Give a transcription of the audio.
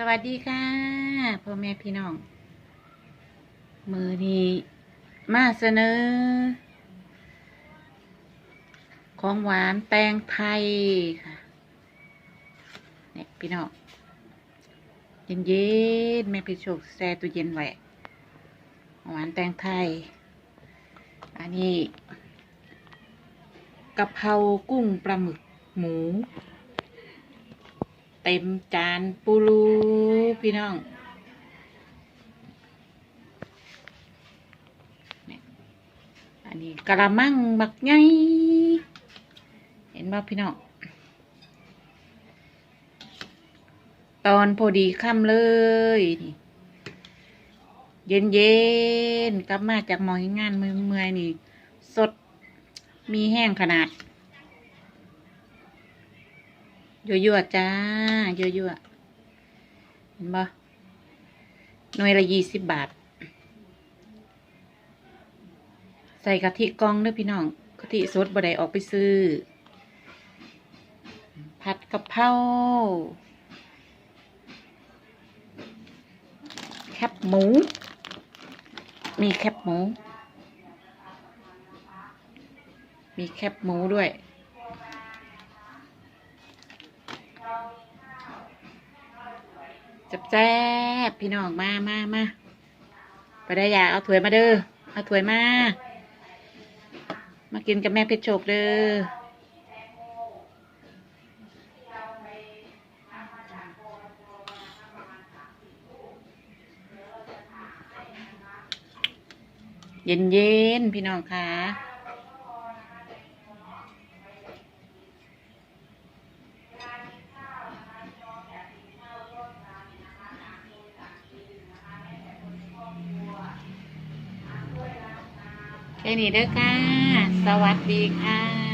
สวัสดีค่ะพ่อแม่พี่น้อง มือนี้มาเสนอ ของหวานแตงไทยค่ะเนี่ยพี่น้องเย็นเย็นแม่พี่โชคแช่ตู้เย็นไว้หวานแตงไทย อันนี้กะเพรากุ้งปลาหมึกหมู เต็มจานปูรูพี่น้องอันนี้กะละมังบักไงเห็นบ่พี่น้องตอนพอดีค่ำเลยนี่เย็นเย็นกลับมาจากหมองงานเมื่อยๆนี่ สดมีแห้งขนาด ยั่วๆจ้ายั่วๆเห็นปะหน่วยละยี่สิบบาท ใส่กะทิกองเด้อพี่น้องกะทิสดบ่ได้ออกไปซื้อ ผัดกะเพราแคบหมู มีแคบหมู มีแคบหมูด้วย จับแจ๊บพี่น้องมามามาไปได้ยาเอาถ้วยมาเด้อเอาถ้วยมา มากินกับแม่เพชรโชคเด้อเย็นเย็นๆพี่น้องค่ะ แค่นี้เด้อค่ะ สวัสดีค่ะ